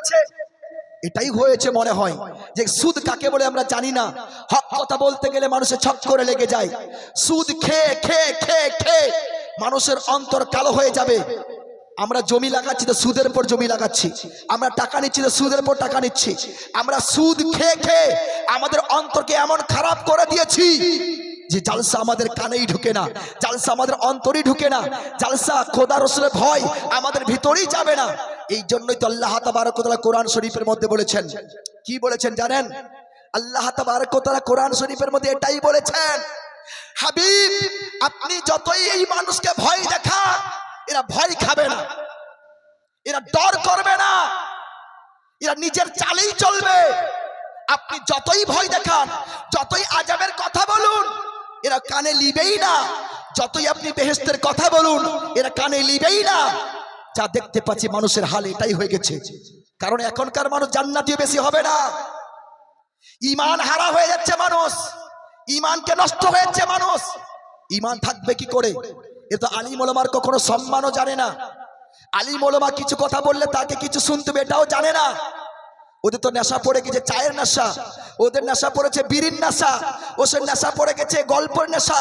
গেছে এটাই হয়েছে মনে হয়। যে সুদ কাকে বলে আমরা জানি না। হক কথা বলতে গেলে মানুষের ছক করে লেগে যায়। সুদ খেয়ে খেয়ে খেয়ে খেয়ে মানুষের অন্তর কালো হয়ে যাবে। আমরা জমি লাগাচ্ছি তো সুদের পর জমি লাগাচ্ছি। আমরা টাকা নিচ্ছি তো সুদের পর টাকা নিচ্ছি। আমরা সুদ খেয়ে খেয়ে আমাদের অন্তরকে এমন খারাপ করে দিয়েছি যে জালসা আমাদের কানেই ঢুকে না। জালসা আমাদের অন্তরেই ঢুকে না। জালসা খোদা ভয় আমাদের ভিতরেই যাবে না। এই জন্যই তো আল্লাহ তাবারকতলা কোরআন শরীফের মধ্যে বলেছেন। কি বলেছেন জানেন? আল্লাহ তাবারকতলা কোরআন শরীফের মধ্যে এটাই বলেছেন, হাবিব, আপনি যতই এই মানুষকে ভয় দেখান, এরা ভয় খাবে না। এরা ডর করবে না। এরা নিজের চালেই চলবে। আপনি যতই ভয় দেখান, যতই আজাবের কথা বলুন, এরা কানে লিবেই না। যতই আপনি বেহেস্তের কথা বলুন, এরা কানে লিবেই না। যা দেখতে পাচ্ছি মানুষের হাল, এটাই হয়ে গেছে। কারণ এখনকার মানুষ জান্নাতিও বেশি হবে না। ইমান হারা হয়ে যাচ্ছে মানুষ। ইমানকে নষ্ট হয়ে যাচ্ছে মানুষ। ইমান থাকবে কি করে? এ তো আলিম ওলামার কখনো সম্মানও জানে না। আলিম ওলামা কিছু কথা বললে তাকে কিছু শুনতে হবে, এটাও জানে না। ওদের তো নেশা পড়ে গেছে, চায়ের নেশা। ওদের নেশা পড়েছে, বিড়ির নেশা। ওসের নেশা পড়ে গেছে, গল্পের নেশা।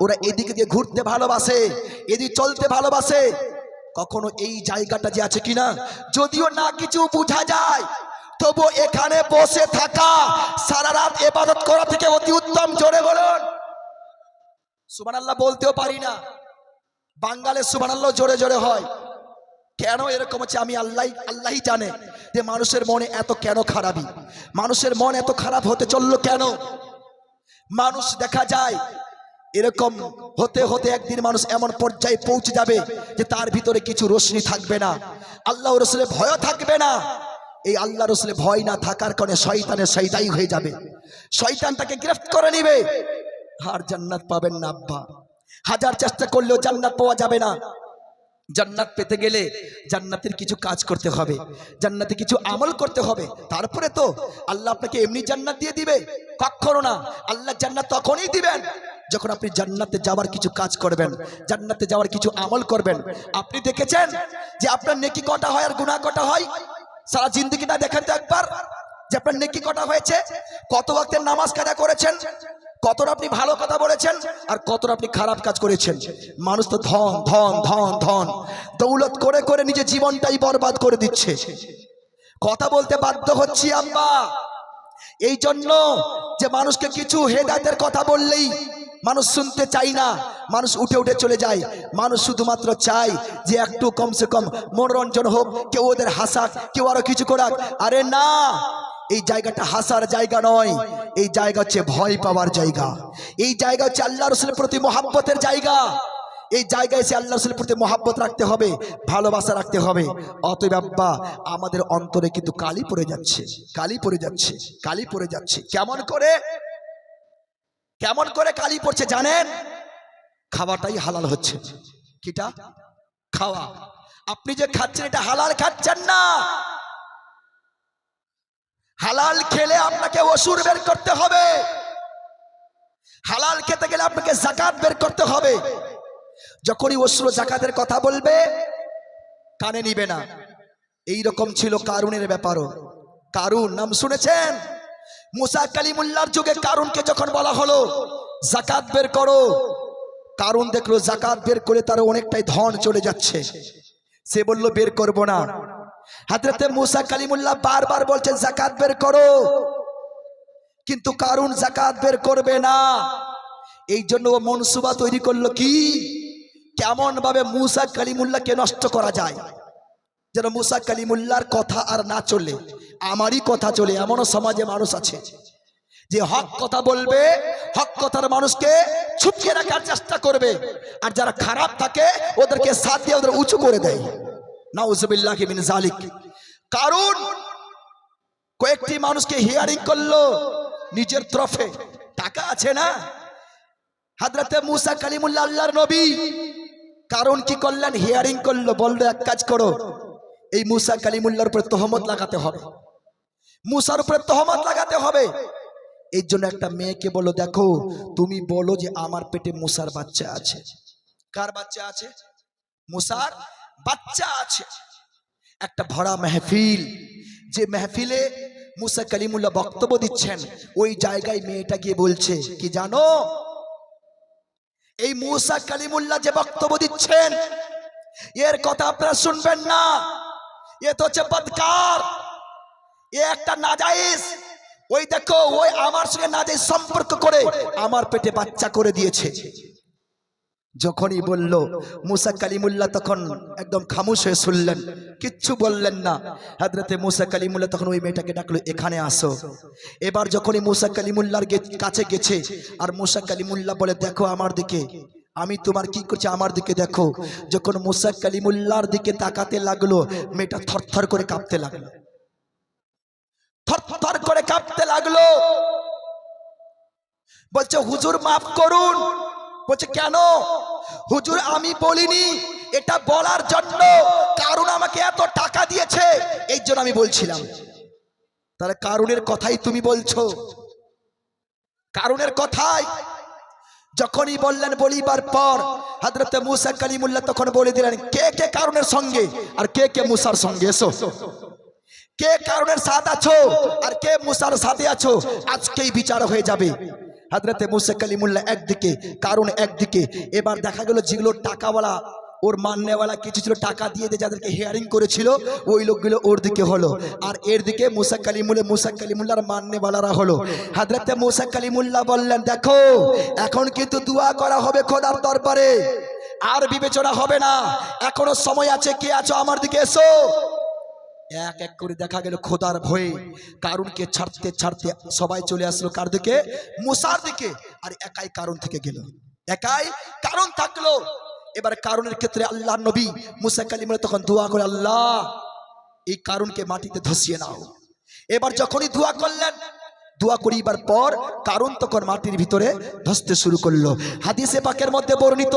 ওরা এদিকে দিয়ে ঘুরতে ভালোবাসে, এদিকে চলতে ভালোবাসে। কখনো এই জায়গাটা যে আছে কিনা? যদিও না কিছু বোঝা যায় তবু এখানে বসে থাকা, সারা রাত এবাদত করা থেকে অতি উত্তম। জোরে বলুন। সুবান আল্লাহ বলতেও পারি না। বাঙ্গালের সুবান আল্লাহ জোরে জোরে হয়। কেন এরকম হচ্ছে? আমি আল্লাহ, আল্লাহই জানে যে মানুষের মনে এত কেন খারাপই মানুষের মন এত খারাপ হতে চলল কেন? মানুষ দেখা যায় এরকম হতে হতে একদিন মানুষ এমন পর্যায়ে পৌঁছে যাবে যে তার ভিতরে কিছু রশ্মি থাকবে না। আল্লাহ রসুলের ভয় থাকবে না। এই আল্লাহ রসুলের ভয় না থাকার কারণে শয়তানের শৈতাই হয়ে যাবে। শয়তান তাকে গ্রেফত করে নিবে। আর জান্নাত পাবেন না, আব্বা। হাজার চেষ্টা করলেও জান্নাত পাওয়া যাবে না। জান্নাত পেতে গেলে জান্নাতের কিছু কাজ করতে হবে, জান্নাতে কিছু আমল করতে হবে। তারপরে তো আল্লাহ আপনাকে এমনি জান্নাত দিয়ে দিবে। কখনো না। আল্লাহ জান্নাত তখনই দিবেন যখন আপনি জান্নাতে যাওয়ার কিছু কাজ করবেন, জান্নাতে যাওয়ার কিছু আমল করবেন। আপনি দেখেছেন যে আপনার নেকি কটা হয় আর গুনাহ কটা হয়? সারা জিন্দগিটা দেখেন তো একবার যে আপনার নেকি কটা হয়েছে? কত ওয়াক্তের নামাজ কাজা করেছেন? কতটা আপনি ভালো কথা বলেছেন আর কতটা আপনি খারাপ কাজ করেছেন? মানুষ তো ধন ধন ধন ধন। দৌলত করে করে নিজের জীবনটাই বরবাদ করে দিচ্ছে। কথা বলতে বাধ্য হচ্ছি আম্মা এই জন্য যে মানুষকে কিছু হেদায়তের কথা বললেই মানুষ শুনতে চাই না, মানুষ উঠে উঠে চলে যায়। মানুষ শুধুমাত্র চায় যে একটু কমসে কম মনোরঞ্জন হোক, কেউ ওদের হাসাক, কেউ আরও কিছু করাক। আরে না! এই জায়গাটা হাসার জায়গা নয়। এই জায়গা হচ্ছে ভয় পাওয়ার জায়গা। এই জায়গা হচ্ছে আল্লাহ রসুলের প্রতি মহাব্বতের জায়গা। এই জায়গায় এসে আল্লাহ রসুলের প্রতি মহাব্বত রাখতে হবে, ভালোবাসা রাখতে হবে। অতএব আব্বা, আমাদের অন্তরে কিন্তু কালি পড়ে যাচ্ছে, কালি পড়ে যাচ্ছে, কালি পড়ে যাচ্ছে। কেমন করে? কেমন করে কালি পড়ছে জানেন? খাওয়াটাই হালাল হচ্ছে। কিটা? খাওয়া। আপনি যে খাচ্ছেন, এটা হালাল খাচ্ছেন না। হালাল খেলে আপনাকে ওষুর বের করতে হবে। হালাল খেতে গেলে আপনাকে জাকাত বের করতে হবে। যখনই অসুর জাকাতের কথা বলবে, কানে নিবে না। এই রকম ছিল কারুনের ব্যাপারও। কারুন, নাম শুনেছেন? মুসা কালিমুল্লার যুগে কারুনকে যখন বলা হলো, জাকাত বের করো। কারুন দেখল জাকাত বের করে তার অনেকটাই ধন চলে যাচ্ছে। সে বলল, বের করব না। হাজরতে মুসা কালিমুল্লাহ বারবার বলছেন জাকাত বের করো। কিন্তু কারুন জাকাত বের করবে না। এই জন্য ও মনসুবা তৈরি করল কি? কেমন ভাবে মুসা কালিমুল্লাহকে নষ্ট করা যায়। যেন মুসা কালিমুল্লাহর কথা আর না চলে। আমারই কথা চলে। এমনও সমাজে মানুষ আছে যে হক কথা বলবে হক কথার মানুষকে ছুপিয়ে রাখার চেষ্টা করবে। আর যারা খারাপ থাকে ওদেরকে সাথ দিয়ে ওদের উঁচু করে দেয়। জালিক কারণ কয়েকটি মানুষকে হিয়ারিং করল, নিজের তরফে। টাকা আছে না? হাজরাতে মুসা কালিমুল্লা আল্লাহর নবী। কারণ কি করলেন? হিয়ারিং করল, বলল, এক কাজ করো, এই মুসা কালিমুল্লার উপরে তহমত লাগাতে হবে। মুসার উপরে তহমত লাগাতে হবে। এই জন্য একটা মেয়েকে বলো, দেখো, তুমি বলো যে আমার পেটে মুসার বাচ্চা আছে। কার বাচ্চা আছে? মুসার? বাচ্চা আছে। একটা ভরা মেহফিল, যে মেহফিলে মুসা কালিমুল্লাহ বক্তব্য দিচ্ছেন, ওই জায়গায় মেয়েটা গিয়ে বলছে, কি জানো? এই মুসা কালিমুল্লাহ যে বক্তব্য দিচ্ছেন, এর কথা আপনারা শুনবেন না। এ তো হচ্ছে বদকার। এ একটা নাজাইজ ওই দেখো, ওই আমার সঙ্গে নাজাইজ সম্পর্ক করে আমার পেটে বাচ্চা করে দিয়েছে। যখনই বলল, মুসা কালিমুল্লাহ তখন একদম খামোশ হয়ে শুনলেন। কিচ্ছু বললেন না। হাজরতে মুসা কালিমুল্লাহ তখন ওই মেয়েটাকে ডাকলো, এখানে আসো। এবার যখনই মুসা কালিমুল্লাহর গে- কাছে গেছে, আর মুসা কালিমুল্লাহ বলে, দেখো আমার দিকে। আমি তোমার কি করছি আমার দিকে দেখো। যখন মুসা কালিমুল্লার দিকে তাকাতে লাগল, মেয়েটা থরথর করে কাঁপতে লাগল। থরথর করে কাঁপতে লাগল। বলছে, হুজুর, মাফ করুন। বলছে, কেন? হুজুর, আমি বলিনি। এটা বলার জন্য। কারণ আমাকে এত টাকা দিয়েছে। এই জন্য আমি বলছিলাম। তাহলে কারণের কথাই তুমি বলছো? কারণের কথাই? যখনই বললেন বলিবার পর হাজরতে মুসা কালিমুল্লাহ তখন বলে দিলেন, কে কে কারণের সঙ্গে? আর কে কে মুসার সঙ্গে? এসো। কে কারণের সাথ আছো? আর কে মুসার সাথে আছো? আজকেই বিচার হয়ে যাবে। হাজরতে মুসা কালিমুল্লাহ একদিকে কারণ একদিকে। এবার দেখা গেল যেগুলো টাকাওয়ালা ওর মান্যওয়ালা কিছু ছিল টাকা দিয়ে দিয়ে যাদেরকে হেয়ারিং করেছিল ওই লোকগুলো ওর দিকে হলো। আর এর দিকে মুসা কালিমুল্লাহ মুসা কালিমুল্লাহর মান্যওয়ালারা হলো। হাজরতে মুসা কালিমুল্লাহ বললেন দেখো এখন কিন্তু দোয়া করা হবে খোদার দরবারে। আর বিবেচনা হবে না। এখনও সময় আছে কে আছো আমার দিকে এসো। এক এক করে দেখা গেল খোদার ভয়ে। কারুনকে ছাড়তে ছাড়তে সবাই চলে আসলো কার দিকে? মুসার দিকে। আর একাই কারণ থেকে গেল। একাই কারণ থাকল। এবার কারণের ক্ষেত্রে আল্লাহ নবী মুসা কালিমে তখন দোয়া করে, আল্লাহ, এই কারণকে মাটিতে ধসিয়ে নাও। এবার যখনই দোয়া করলেন, দোয়া করিবার পর কারণ তখন মাটির ভিতরে ধসতে শুরু করল। হাদিসে পাকের মধ্যে বর্ণিত,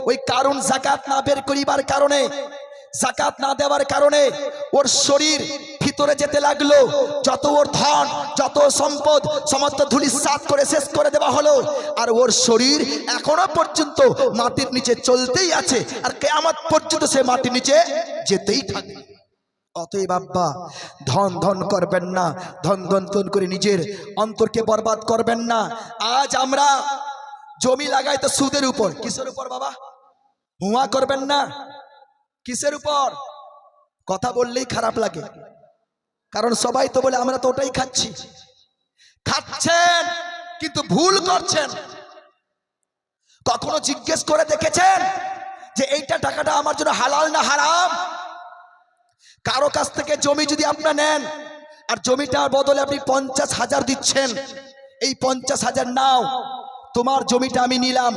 ওই কারণ জাকাত না বের করিবার কারণে জাকাত না দেওয়ার কারণে ওর শরীর ভিতরে যেতে লাগল। যত ওর ধন, যত সম্পদ, সমস্ত ধুলি সাত করে শেষ করে দেওয়া হলো। আর ওর শরীর এখনও পর্যন্ত মাটির নিচে চলতেই আছে। আর কেয়ামত পর্যন্ত সে মাটির নিচে যেতেই থাকে অতএব আব্বা, ধন ধন করবেন না। ধন ধন ধন করে নিজের অন্তরকে বরবাদ করবেন না। আজ আমরা জমি লাগাই তো সুদের উপর। কিসের উপর বাবা? হুয়া করবেন না। কিসের উপর? কথা বললেই খারাপ লাগে। কারণ সবাই তো বলে, আমরা তো ওটাই খাচ্ছি। খাচ্ছেন, কিন্তু ভুল করছেন। কখনো জিজ্ঞেস করে দেখেছেন যে, এইটা টাকাটা আমার জন্য হালাল না হারাম? কারও কাছ থেকে জমি যদি আপনার নেন, আর জমিটার বদলে আপনি পঞ্চাশ হাজার দিচ্ছেন, এই পঞ্চাশ হাজার নাও, তোমার জমিটা আমি নিলাম,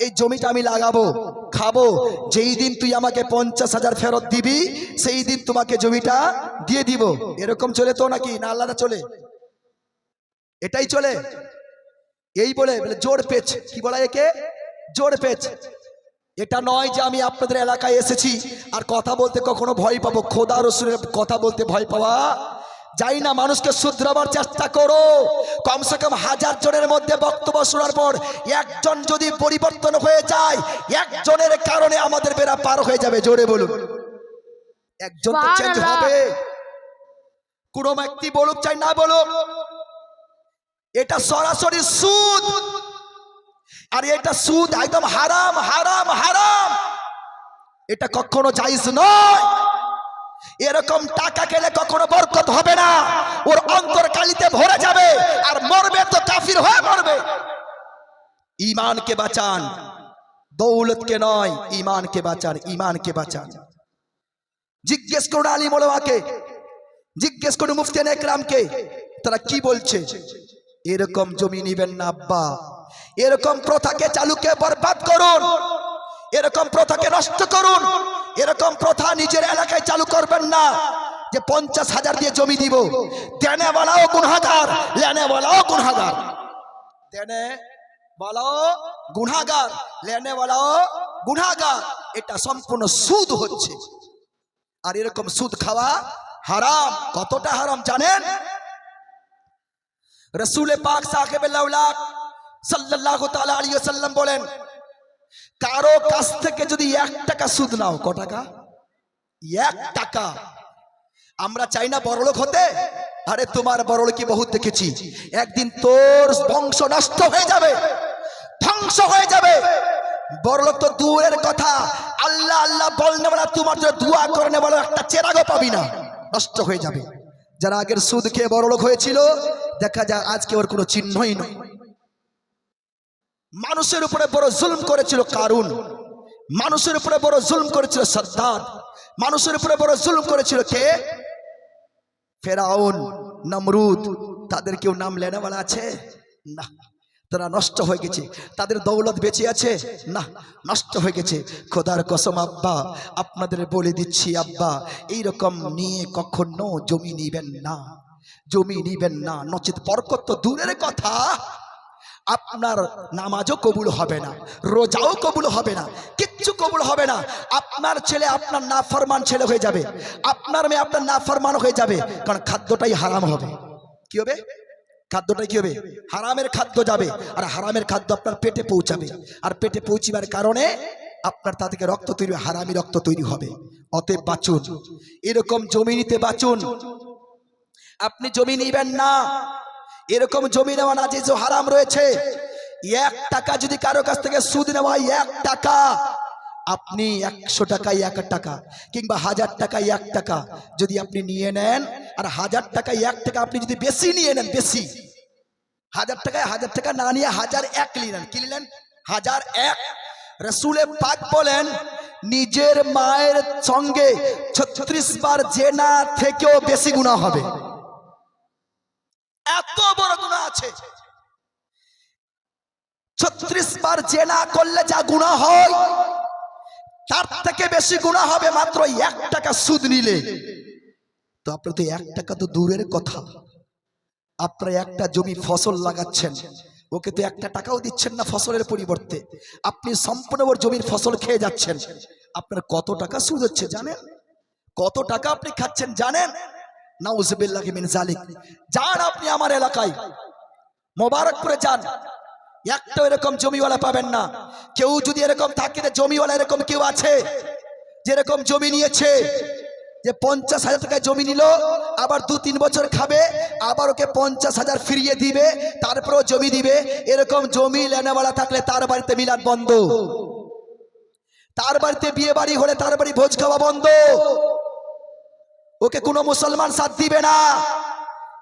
এই জমিটা আমি লাগাবো। খাব। যেই দিন তুই আমাকে পঞ্চাশ হাজার ফেরত দিবি, সেই দিন তোমাকে জমিটা দিয়ে দিব। এরকম চলে তো নাকি? না আলাদা চলে? এটাই চলে। এই বলে জোর পেচ। কি বলা একে? জোর পেচ। এটা নয় যে আমি আপনাদের এলাকায় এসেছি আর কথা বলতে কখনো ভয় পাবো। খোদা রসুলের কথা বলতে ভয় পাওয়া যাই না মানুষকে শুধরাবার চেষ্টা করো। কমসে কম হাজার জনের মধ্যে বক্তব্য শোনার পর একজন যদি পরিবর্তন হয়ে যায় একজনের কারণে আমাদের বেড়া পার হয়ে যাবে জোরে বলুন। একজন তো চেঞ্জ হবে। কোনো ব্যক্তি বলুক চাই না বলুক। এটা সরাসরি সুদ। আর এটা সুদ একদম হারাম হারাম হারাম। এটা কখনো জাইজ নয়। এরকম টাকা খেলে কখনো বরকত হবে না। ওর অন্তর কালিতে ভরে যাবে আর মরবে তো কাফির হয়ে মরবে। ইমানকে বাঁচান। দৌলতকে নয় ইমানকে বাঁচান ইমানকে বাঁচান। জিজ্ঞেস করুন আলী মোলামাকে। জিজ্ঞেস করুন মুফতিয়ান একরামকে তারা কি বলছে? এরকম জমি নিবেন না আব্বা। এরকম প্রথাকে চালুকে বরবাদ করুন। এরকম প্রথাকে নষ্ট করুন। এরকম প্রথা নিজের এলাকায় চালু করবেন না। যে পঞ্চাশ হাজার দিয়ে জমি দিব। দেনেওয়ালাও গুনহাগার লেনেওয়ালাও গুনহাগার দেনে বলাও লেনেওয়ালাও গুনহাগার এটা সম্পূর্ণ সুদ হচ্ছে। আর এরকম সুদ খাওয়া হারাম। কতটা হারাম জানেন? রসুলে পাক ওয়াসাল্লাম বলেন কারও কাছ থেকে যদি এক টাকা সুদ নাও, ক টাকা? এক টাকা। আমরা চাই না বড়লোক হতে? আরে তোমার বড়লোকি বহুত দেখেছি? একদিন তোর বংশ নষ্ট হয়ে যাবে, ধ্বংস হয়ে যাবে। বড়লোক তো দূরের কথা। আল্লাহ আল্লাহ বলা, তোমার জন্য দোয়া করনে বলো, একটা চেরাগো পাবি না। নষ্ট হয়ে যাবে। যারা আগের সুদ খেয়ে বড়লোক হয়েছিল, দেখা যায় আজকে ওর কোনো চিহ্নই নয় মানুষের উপরে বড় জুলম করেছিল কারুন। মানুষের উপরে বড় জুলম করেছিল সদ্দাদ। মানুষের উপরে বড় জুলম করেছিল কে? ফেরাউন, নমরুদ। তাদের কেউ নাম লেনেওয়ালা আছে? না। তারা নষ্ট হয়ে গেছে। তাদের দৌলত বেঁচে আছে? না। নষ্ট হয়ে গেছে। খোদার কসম, আব্বা, আপনাদের বলে দিচ্ছি, আব্বা এই রকম নিয়ে কখনো জমি নিবেন না। জমি নিবেন না। নচেত বরকত তো দূরের কথা। আপনার নামাজও কবুল হবে না, রোজাও কবুল হবে না, কিচ্ছু কবুল হবে না। আপনার ছেলে আপনার নাফরমান ছেলে হয়ে যাবে, আপনার মেয়ে আপনার নাফরমান হয়ে যাবে, কারণ খাদ্যটাই হারাম হবে। কি হবে? খাদ্যটাই কি হবে? হারামের খাদ্য যাবে, আর হারামের খাদ্য আপনার পেটে পৌঁছাবে। আর পেটে পৌঁছিবার কারণে আপনার তা থেকে রক্ত তৈরি, হারামি রক্ত তৈরি হবে। অতএব বাঁচুন। এরকম জমি নিতে বাঁচুন। আপনি জমি নিবেন না। এরকম জমি নেওয়া না যে যে হারাম রয়েছে। এক টাকা যদি কারও কাছ থেকে সুদ নেওয়া হয়, এক টাকা। আপনি একশো টাকায় এক টাকা, কিংবা হাজার টাকায় এক টাকা যদি আপনি নিয়ে নেন, আর হাজার টাকায় এক টাকা আপনি যদি বেশি নিয়ে নেন, বেশি। হাজার টাকায় হাজার টাকা না নিয়ে হাজার এক নিলেন কি নিলেন? হাজার এক। রসুলে পাক বলেন, নিজের মায়ের সঙ্গে ছত্রিশ বার জেনা থেকেও বেশি গুণা হবে। এত বড় গুণা আছে। ছত্রিশ বার জেনা করলে যা গুণা হয়, তার থেকে বেশি গুণা হবে মাত্র এক টাকা সুদ নিলে। তো আপনার তো এক টাকা তো দূরের কথা। আপনারা একটা জমি ফসল লাগাচ্ছেন, ওকে তো একটা টাকাও দিচ্ছেন না ফসলের পরিবর্তে। আপনি সম্পূর্ণ ওর জমির ফসল খেয়ে যাচ্ছেন। আপনার কত টাকা সুদ হচ্ছে জানেন? কত টাকা আপনি খাচ্ছেন জানেন? নাউজবিল্লাহ মিন জালিক যান আপনি আমার এলাকায়। এরকম জমিওয়ালা পাবেন না। কেউ যদি এরকম থাকে জমিওয়ালা এরকম কেউ আছে, যেরকম জমি নিয়েছে, যে পঞ্চাশ হাজার টাকায় জমি নিল, আবার দু তিন বছর খাবে, আবার ওকে পঞ্চাশ হাজার ফিরিয়ে দিবে, তারপরেও জমি দিবে, এরকম জমি লেনেওয়ালা থাকলে তার বাড়িতে মিলাদ বন্ধ। তার বাড়িতে বিয়ে বাড়ি হলে তার বাড়ি ভোজ খাওয়া বন্ধ। ওকে কোনো মুসলমান সাথ দিবে না।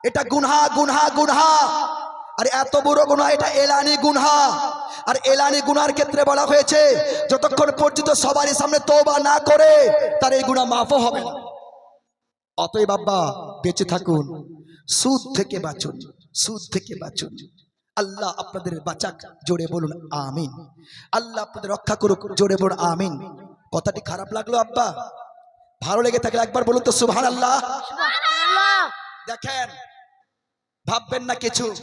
এটা গুনহা গুনহা গুনহা। আর এত বড় গুনহা, এটা এলানি গুনহা। আর এলানি গুনার ক্ষেত্রে বলা হয়েছে, যতক্ষণ পর্যন্ত সবারই সামনে তোবা না করে, তার এই গুণা মাফও হবে না। অতএব বাবা বেঁচে থাকুন। সুদ থেকে বাঁচুন, সুদ থেকে বাঁচুন। আল্লাহ আপনাদের বাঁচাক, জোরে বলুন, আমিন। আল্লাহ আপনাদের রক্ষা করুক, জোরে বলুন, আমিন। কথাটি খারাপ লাগল আব্বা? ভালো লেগে থাকলে একবার বলুন তো সুবহান আল্লাহ দেখেন ভাববেন না কিছু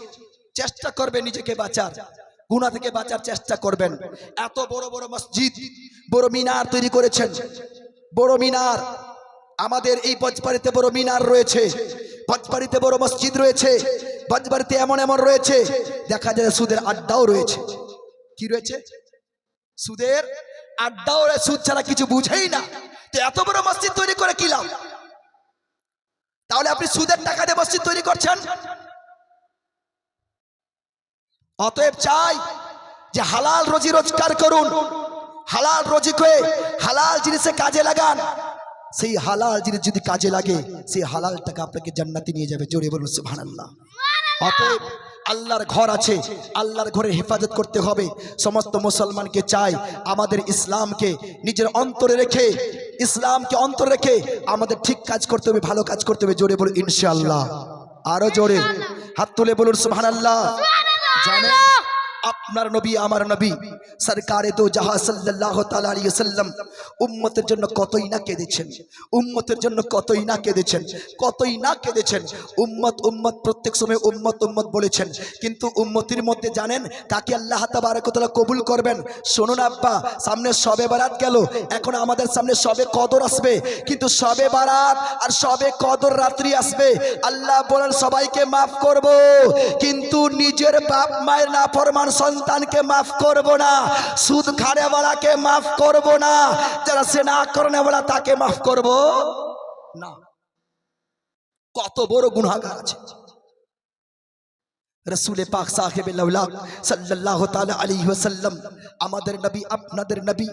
চেষ্টা করবেন নিজেকে বাঁচার। গুণা থেকে বাঁচার চেষ্টা করবেন। এত বড় বড় মসজিদ বড় মিনার তৈরি করেছেন। বড় মিনার আমাদের এই বজবাড়িতে বড় মিনার রয়েছে। বজবাড়িতে বড় মসজিদ রয়েছে। বজবাড়িতে এমন এমন রয়েছে। দেখা যায় সুদের আড্ডাও রয়েছে। কি রয়েছে? সুদের আড্ডাও রয়েছে, সুদ ছাড়া কিছু বুঝেই না। তো এত বড় মসজিদ তৈরি করে কি লাভ? তাহলে আপনি সুদের টাকা দিয়ে মসজিদ তৈরি করছেন? অতএব চাই যে হালাল রোজি রোজগার করুন, হালাল রোজি করে হালাল জিনিসে কাজে লাগান। সেই হালাল জিনিস যদি কাজে লাগে, সেই হালাল টাকা আপনাকে জান্নাতি নিয়ে যাবে। জোরে বলুন, সুবহানাল্লাহ। অতএব আল্লাহর ঘর আছে আল্লাহর ঘরে হেফাজত করতে হবে। সমস্ত মুসলমানকে চাই আমাদের ইসলামকে নিজের অন্তরে রেখে ইসলামকে অন্তর রেখে আমাদের ঠিক কাজ করতে হবে ভালো কাজ করতে হবে। জোরে বলুন ইনশাল্লাহ আরও জোরে। হাত তুলে বলুন সুবহানাল্লাহ। জানেন আপনার নবী, আমার নবী। সরকারে তো জাহা সাল্লাল্লাহু তাআলা উম্মতের জন্য কতই না কেঁদেছেন, উম্মতের জন্য কতই না কেঁদেছেন, কতই না কেঁদেছেন। উম্মত উম্মত, প্রত্যেক সময় উম্মত উম্মত বলেছেন। কিন্তু উম্মতির মধ্যে জানেন কাকে আল্লাহ তাবারক তাআলা কবুল করবেন। শুনুন আব্বা, সামনে সবে বারাত গেল। এখন আমাদের সামনে সবে কদর আসবে। কিন্তু সবে বারাত আর সবে কদর রাত্রি আসবে। আল্লাহ বলেন, সবাইকে মাফ করব। কিন্তু নিজের বাপ মায়ের নাফরমান সন্তানকে মাফ করব না, সুদ খাড়েওয়ালাকে মাফ করব না, যারা সেনা না করনেওয়ালা তাকে মাফ করব না। কত বড় গুণাগার আছে। রসুলে পাক সাহেব সাল্লাহ তাআলা আলাইহি ওয়াসাল্লাম, আমাদের নবী, আপনাদের নবী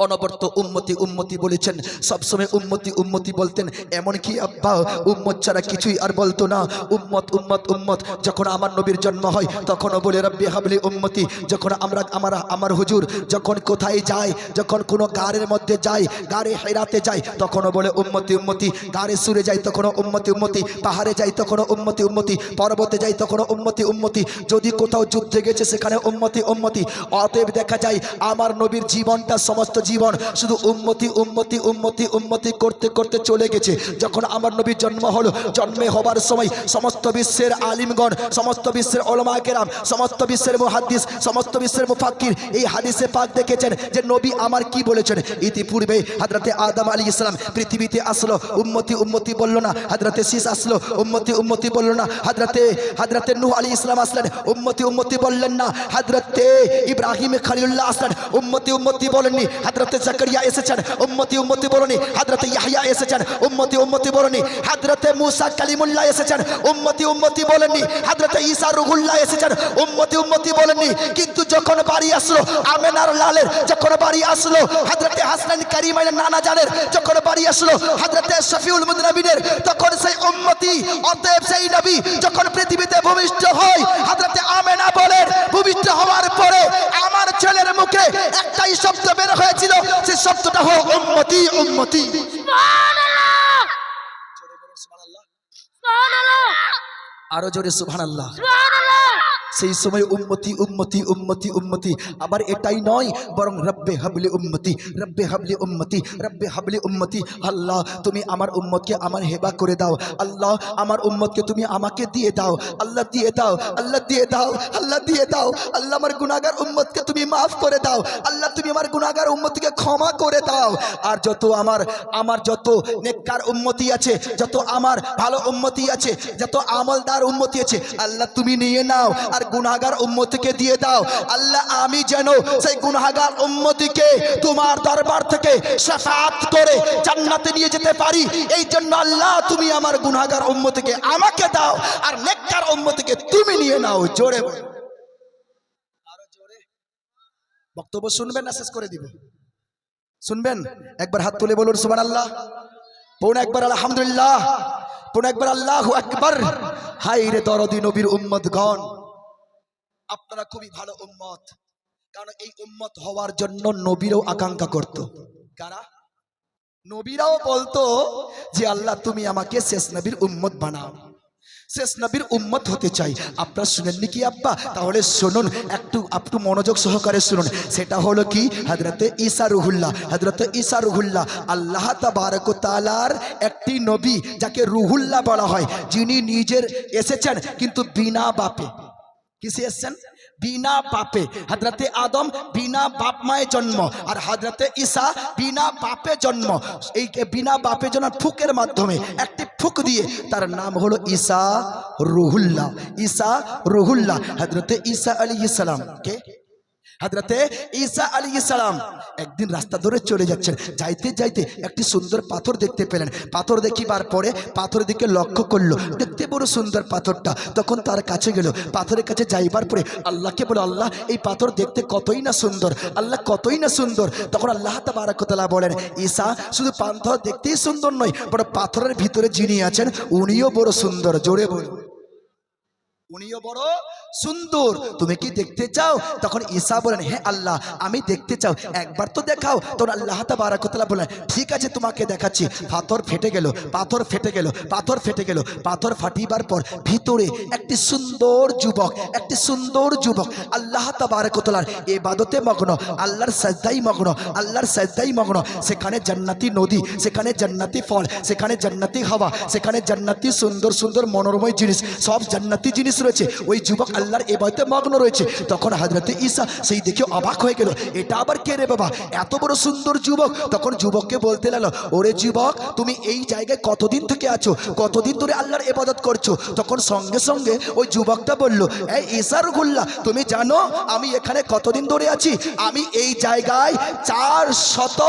অনবর্ত উম্মতি উম্মতি বলেছেন। সবসময় উম্মতি উম্মতি বলতেন। এমন কি আব্বা, উম্মত ছাড়া কিছুই আর বলতো না। উম্মত উম্মত উম্মত, যখন আমার নবীর জন্ম হয়, তখনও বলে, রব্বি হাবলি উম্মতি। যখন আমরা, আমার আমার হুজুর যখন কোথায় যায়, যখন কোনো গাড়ের মধ্যে যায়, গাড়ে হেরাতে যায়, তখনও বলে, উম্মতি উম্মতি। গাড়ে সুরে যায়, তখনও উম্মতি উম্মতি। পাহাড়ে যায়, তখনও উম্মতি উম্মতি। পর্বতে যায়, তখনও উম্মতি উম্মতি। যদি কোথাও যুদ্ধে গেছে, সেখানে উম্মতি উম্মতি। অতএব দেখা যায়, আমার নবীর জীবনটা সমস্ত জীবন শুধু উম্মতি উম্মতি উম্মতি উম্মতি করতে করতে চলে গেছে। যখন আমার নবীর জন্ম হলো, জন্মে হবার সময় সমস্ত বিশ্বের আলিমগণ, সমস্ত বিশ্বের ওলমা কেরাম সমস্ত বিশ্বের মুহাদ্দিস, সমস্ত বিশ্বের মুফাক্কির এই হাদিসে পাক দেখেছেন যে নবী আমার কি বলেছেন। ইতিপূর্বে হাজরাতে আদম আলী ইসলাম পৃথিবীতে আসলো, উম্মতি উম্মতি বলল না। হাজরাতে শীষ আসলো, উম্মতি উম্মতি বলল না। হাজরাতে হাজরাতে নূহ আলী ইসলাম আসলেন, উম্মতি উম্মতি বললেন না। হাজরাতে ইব্রাহিম খলিলুল্লাহ আসলেন, উম্মতি উম্মতি বলেননি। হাজরাতে জাকারিয়া এসেছেন, উম্মতি উম্মতি বলনি হাজরাতে ইয়াহিয়া এসেছেন, উম্মতি উম্মতি বলনি হাজরাতে মুসা কালিমুল্লাহ এসেছেন, উম্মতি উম্মতি বলেননি, হাজরাতে ঈসা রুহুল্লাহ এসেছেন, উম্মতি উম্মতি বলেননি, কিন্তু যখন বাড়ি আসলো, আমেনার লালের, যখন বাড়ি আসলো, হাজরাতে হাসনান কারিমাইনের নানা জানের, যখন বাড়ি আসলো, হাজরাতে শফিউল মুদনবিনের তখন সেই উম্মতি, অতএব সেই নবী যখন পৃথিবীতে ভূমিষ্ঠ হয়, হাজরাতে আমেনা বলেন, ভূমিষ্ঠ হওয়ার পরে আমার ছেলের মুখে একটাই শব্দ বের হয়েছিল সেই শব্দটা হোক উম্মতি উম্মতি। সুবহানাল্লাহ। সুবহানাল্লাহ! আরও জোরে সুবহানাল্লাহ। সুবহানাল্লাহ! সেই সময় উম্মতি উম্মতি উম্মতি উম্মতি। আবার এটাই নয়, বরং রব্বে হাবলি উম্মতি, রব্বে হাবলি উম্মতি, রব্বে হাবলি উম্মতি। আল্লাহ, তুমি আমার উম্মতকে আমার হেবা করে দাও। আল্লাহ, আমার উম্মতকে তুমি আমাকে দিয়ে দাও। আল্লাহ দিয়ে দাও, আল্লাহ দিয়ে দাও, আল্লাহ দিয়ে দাও। আল্লাহ আমার গুনাহগার উম্মতকে তুমি মাফ করে দাও। আল্লাহ, তুমি আমার গুনাহগার উম্মতকে ক্ষমা করে দাও। আর যত আমার আমার যত নেককার উম্মতি আছে, যত আমার ভালো উম্মতি আছে, যত আমলদার উম্মতি আছে, আল্লাহ তুমি নিয়ে নাও। আর গুনাহগার উম্মতিকে দিয়ে দাও। আল্লাহ, আমি যেন সেই গুনাহগার উম্মতিকে তোমার দরবার থেকে শাফাত করে জান্নাতে নিয়ে যেতে পারি, এই জন্য আল্লাহ, তুমি আমার গুনাহগার উম্মতিকে আমাকে দাও আর নেককার উম্মতিকে তুমি নিয়ে নাও। জোরে। আরও জোরে। বক্তব্য শুনবেন না, শেষ করে দিব। শুনবেন? একবার হাত তুলে বলুন সুবান আল্লাহ পৌন একবার আলহামদুলিল্লাহ। পৌন একবার আল্লাহ একবার হাই রে দরদি নবীর উম্মতগণ। আপনারা খুবই ভালো উম্মত। কারণ এই উম্মত হওয়ার জন্য নবীরও আকাঙ্ক্ষা করত। কারা? নবীরাও বলতো যে, আল্লাহ, তুমি আমাকে শেষ নবীর উম্মত বানাও। শেষ নবীর উম্মত হতে চাই। আপনারা শুনেননি কি আব্বা? তাহলে শুনুন, একটু একটু মনোযোগ সহকারে শুনুন। সেটা হলো কি? হজরতে ঈসা রুহুল্লাহ হজরতে ঈসা রুহুল্লাহ, আল্লাহ তাবারক তালার একটি নবী, যাকে রুহুল্লাহ বলা হয়। যিনি নিজের এসেছেন, কিন্তু বিনা বাপে। কিসে এসছেন বিনা বাপে হাজরাতে আদম বিনা বাপ মায়ের জন্ম। আর হাজরাতে ঈশা বিনা বাপে জন্ম। এই বিনা বাপে জন্ম ফুকের মাধ্যমে একটি ফুক দিয়ে তার নাম হলো ঈশা রুহুল্লাহ। ঈশা রুহুল্লাহ। হাজরতে ঈশা আলী ইসালাম কে? হাজরাতে ঈসা আলী ইসালাম একদিন রাস্তা ধরে চলে যাচ্ছেন। যাইতে যাইতে একটি সুন্দর পাথর দেখতে পেলেন। পাথর দেখিবার পরে পাথরের দিকে লক্ষ্য করল। দেখতে বড় সুন্দর পাথরটা। তখন তার কাছে গেল। পাথরের কাছে যাইবার পরে আল্লাহকে বলে আল্লাহ, এই পাথর দেখতে কতই না সুন্দর। আল্লাহ, কতই না সুন্দর। তখন আল্লাহ তাবারাকতলা বলেন, ঈসা, শুধু পাথর দেখতেই সুন্দর নয় বড় পাথরের ভিতরে যিনি আছেন, উনিও বড় সুন্দর। জোরে বলুন। উনিও বড় সুন্দর। তুমি কি দেখতে চাও? তখন ঈসা বলেন, হে আল্লাহ, আমি দেখতে চাও। একবার তো দেখাও। তখন আল্লাহ তাবারাকতলা বলেন, ঠিক আছে, তোমাকে দেখাচ্ছি। পাথর ফেটে গেল, পাথর ফেটে গেল, পাথর ফেটে গেল। পাথর ফাটিবার পর ভিতরে একটি সুন্দর যুবক, একটি সুন্দর যুবক, আল্লাহ তাবারাকতলার এবাদতে মগ্ন, আল্লাহর সাজদাই মগ্ন, আল্লাহর সাজদাই মগ্ন। সেখানে জান্নাতি নদী, সেখানে জান্নাতি ফল, সেখানে জান্নাতি হাওয়া, সেখানে জান্নাতি সুন্দর সুন্দর মনোরময় জিনিস, সব জান্নাতি জিনিস রয়েছে। ওই যুবক আল্লাহর এবাইতে মগ্ন রয়েছে। তখন হাজরতে ঈসা সেই দেখে অবাক হয়ে গেল, এটা আবার কে রে বাবা? এত বড় সুন্দর যুবক। তখন যুবককে বলতে লাগল, ওরে যুবক, তুমি এই জায়গায় কতদিন থেকে আছো? কতদিন ধরে আল্লাহর এবাদত করছ? তখন সঙ্গে সঙ্গে ওই যুবকটা বলল, এই ঈসার গুল্লা তুমি জানো আমি এখানে কতদিন ধরে আছি? আমি এই জায়গায় চার শত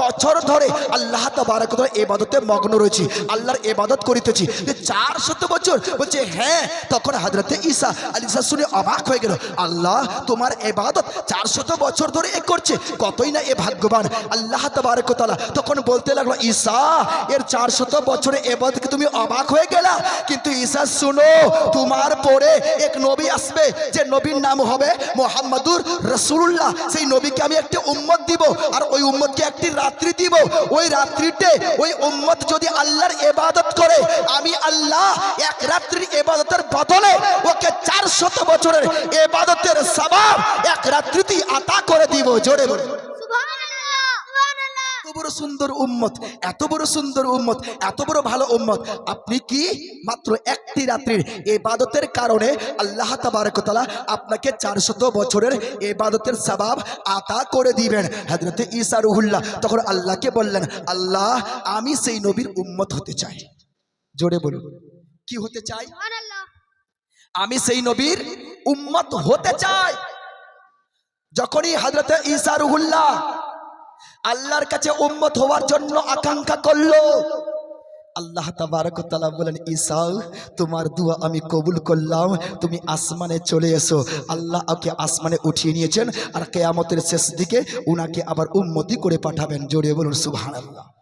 বছর ধরে আল্লাহ তাবারক এবাদতে মগ্ন রয়েছি, আল্লাহর এবাদত করিতেছি। যে চার শত বছর বলছে হ্যাঁ। তখন হাজরতে ঈসা আলিসা শুনে অবাক হয়ে গেল। আল্লাহ, তোমার এবাদত চার শত বছর ধরে এ করছে। কতই না এ ভাগ্যবান। আল্লাহ তাবারক তাআলা তখন বলতে লাগল, ঈসা, এর চার শত বছরে এবাদতকে তুমি অবাক হয়ে গেলা। কিন্তু ঈসা, শুনো, তোমার পরে এক নবী আসবে। যে নবীর নাম হবে মোহাম্মদুর রসুল্লাহ সেই নবীকে আমি একটি উম্মত দিব আর ওই উম্মতকে একটি রাত্রি দিব। ওই রাত্রিতে ওই উম্মত যদি আল্লাহর এবাদত করে, আমি আল্লাহ এক রাত্রির এবাদতের বদলে ওকে চার শত বছরের এবাদতের সবাব এক রাত্রিতেই আতা করে দিব জোরে বলে। সুবহানাল্লাহ সুবহানাল্লাহ এত বড় সুন্দর উম্মত এত বড় সুন্দর উম্মত এত বড় ভালো উম্মত। আপনি কি মাত্র একটি রাত্রির এবাদতের কারণে আল্লাহ তাবারকতালা আপনাকে চারশত বছরের এবাদতের আতা করে দিবেন? হজরতে ঈসা রুহুল্লাহ তখন আল্লাহকে বললেন আল্লাহ আমি সেই নবীর উম্মত হতে চাই। জোরে বলুন। কি হতে চাই? আমি সেই নবীর উম্মত হতে চাই। যখনই হজরত ঈসা রুহুল্লাহ আল্লাহর কাছে উম্মত হওয়ার জন্য আকাঙ্ক্ষা করল, আল্লাহ তাবারকতালা বলেন, ঈসা, তোমার দুয়া আমি কবুল করলাম, তুমি আসমানে চলে এসো। আল্লাহ ওকে আসমানে উঠিয়ে নিয়েছেন আর কেয়ামতের শেষ দিকে উনাকে আবার উম্মতি করে পাঠাবেন। জোরে বলুন, সুবহানাল্লাহ।